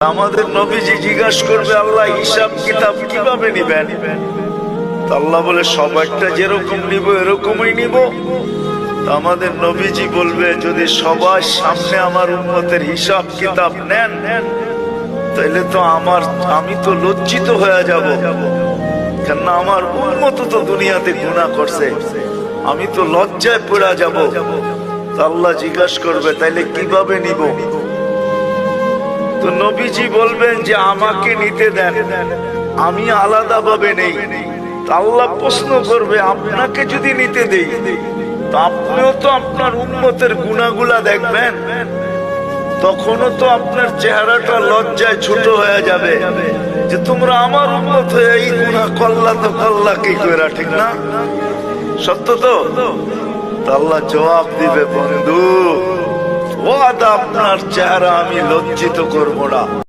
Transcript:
আমাদের নবীজি জিজ্ঞাসা করবে, আল্লাহ হিসাব কিতাব কীভাবে নিবেন? আল্লাহ বলে সবাইটা যেরকম নিব, এরকমই নিব। আমাদের নবীজি বলবে, যদি সবার সামনে আমার উন্মতের হিসাব কিতাব নেন তাহলে তো আমার, আমি তো লজ্জিত হয়ে যাব। কেননা আমার উন্মত তো দুনিয়াতে গুণা করছে। আমি তো লজ্জায় পড়া যাব। আল্লাহ জিজ্ঞাসা করবে, তাইলে কীভাবে নিব? তো নবীজি বলবেন যে আমাকে নিতে দেন। আমি আলাদা ভাবে নেই আল্লাহ প্রশ্ন করবে, আপনাকে যদি নিতে দেই আপনিও তো আপনার উন্মতের গুণাগুলা দেখবেন। তখনও তো আপনার চেহারাটা লজ্জায় ছোট হয়ে যাবে যে তোমরা আমার উন্মত হয়ে এই গুণা কল্লা তো কল্লা কি করে ঠিক না? সত্য তো আল্লাহ জবাব দিবে, বন্ধু। আপনার চেহারা আমি লজ্জিত করব না।